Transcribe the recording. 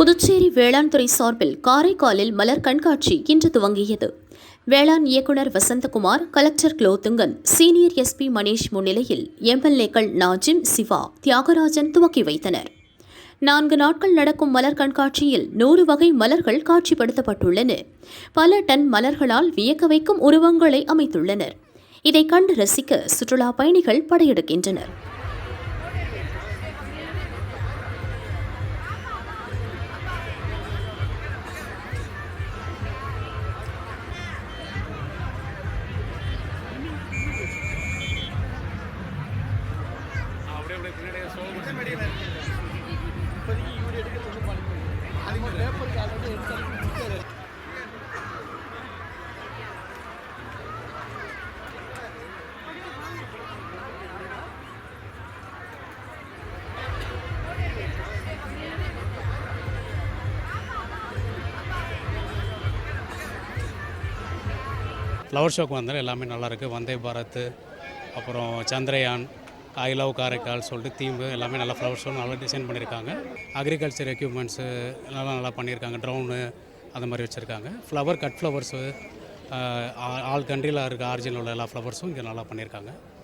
புதுச்சேரி வேளாண் துறை சார்பில் காரைக்காலில் மலர் கண்காட்சி இன்று துவங்கியது. வேளாண் இயக்குநர் Vasanthakumar collector Kulothungan senior SP Manish முன்னிலையில் எம்எல்ஏக்கள் நாஜிம் சிவா தியாகராஜன் துவக்கி வைத்தனர். நான்கு நாட்கள் நடக்கும் மலர் கண்காட்சியில் நூறு வகை மலர்கள் காட்சிப்படுத்தப்பட்டுள்ளன. பல டன் மலர்களால் வியக்க வைக்கும் உருவங்களை அமைத்துள்ளனர். இதை கண்டு ரசிக்க சுற்றுலா பயணிகள் படையெடுக்கின்றனர். பின்னாடியே சோகம் இப்போதைக்கு இவர் எடுக்கிறது பண்ணி ஃப்ளவர் ஷோக்கு வந்தாலும் எல்லாமே நல்லாயிருக்கு வந்தே பாரத் அப்புறம் சந்திரயான் ஐ லவ் காரைக்கால் சொல்லிட்டு தீம் எல்லாமே நல்லா ஃப்ளவர்ஸும் நல்லா டிசைன் பண்ணியிருக்காங்க அக்ரிகல்ச்சர் எக்யூப்மெண்ட்ஸு எல்லாம் நல்லா பண்ணியிருக்காங்க ட்ரௌனு அந்த மாதிரி வச்சுருக்காங்க. ஃப்ளவர் கட் ஃப்ளவர்ஸு ஆல் கண்ட்ரியில் இருக்க ஆரிஜினில் உள்ள எல்லா ஃப்ளவர்ஸும் இங்கே நல்லா பண்ணியிருக்காங்க